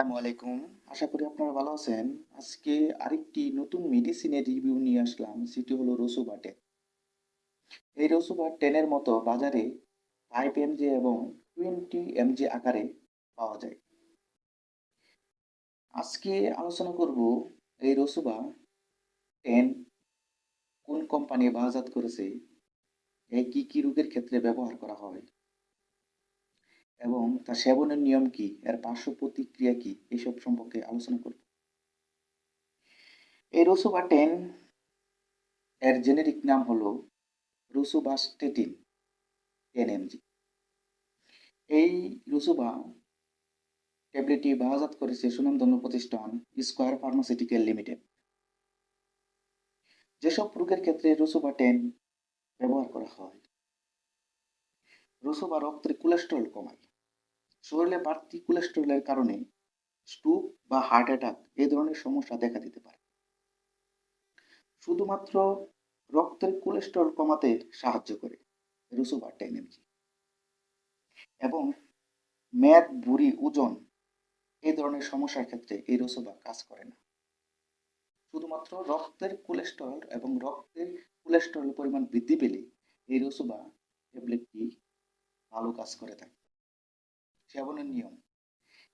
আসসালামু আলাইকুম। আশা করি আপনারা ভালো আছেন। আজকে আরেকটি নতুন মেডিসিনের রিভিউ নিয়ে আসলাম, সেটি হলো রসুবা টেন এই রসুবা টেনের মতো বাজারে ফাইভ এমজি এবং টোয়েন্টি এমজি আকারে পাওয়া যায়। আজকে আলোচনা করব এই রসুবা টেন কোন কোম্পানি বাজাত করেছে এই কি কি রোগের ক্ষেত্রে ব্যবহার করা হয় এবং তার সেবনের নিয়ম কি? এর পার্শ্ব প্রতিক্রিয়া কি? এসব সম্পর্কে আলোচনা করব। এই রসুবা টেন এর জেনেরিক নাম হলো রসুবাস্টেটিন টেন এমজি এই রসুবা ট্যাবলেটটি বাজাত করেছে সুনামধন্য প্রতিষ্ঠান স্কোয়ার ফার্মাসিউটিক্যাল লিমিটেড। যেসব রোগের ক্ষেত্রে রসুবা টেন ব্যবহার করা হয়, রসুবা রক্তের কোলেস্টেরল কমায়। শরীরে বাড়তি কোলেস্টেরলের কারণে স্ট্রোক বা হার্ট অ্যাটাক এই ধরনের সমস্যা দেখা দিতে পারে। শুধুমাত্র রক্তের কোলেস্টেরল কমাতে সাহায্য করে রসুবা টেন এমজি এবং মেদ বুড়ি, ওজন এই ধরনের সমস্যার ক্ষেত্রে এই রসুবা কাজ করে না। শুধুমাত্র রক্তের কোলেস্টেরল এবং রক্তের কোলেস্টেরল পরিমাণ বৃদ্ধি পেলে এই রসুবা ট্যাবলেটটি ভালো কাজ করে থাকে। সেবনের নিয়ম।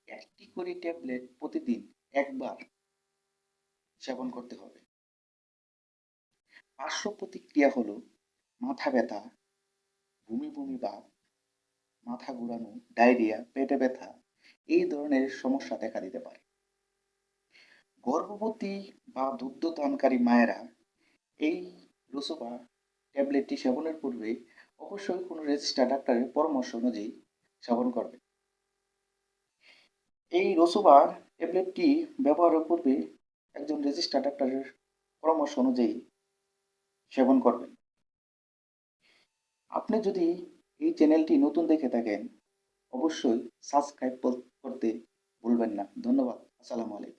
একটি করে ট্যাবলেট প্রতিদিন একবার সেবন করতে হবে। পার্শ্ব প্রতিক্রিয়া হলো মাথা ব্যথা, বমি বমি ভাব মাথা ঘুরানো, ডায়রিয়া, পেটে ব্যথা, এই ধরনের সমস্যা দেখা দিতে পারে। গর্ভবতী বা দুগ্ধদানকারী মায়েরা এই রসোবা ট্যাবলেটটি সেবনের পূর্বে অবশ্যই কোনো রেজিস্টার ডাক্তারের পরামর্শ অনুযায়ী সেবন করবে এই রসুবার ট্যাবলেটটি ব্যবহারের পূর্বে একজন রেজিস্টার ডাক্তারের পরামর্শ অনুযায়ী সেবন করবেন। আপনি যদি এই চ্যানেলটি নতুন দেখে থাকেন, অবশ্যই সাবস্ক্রাইব করতে ভুলবেন না। ধন্যবাদ। আসসালামু আলাইকুম।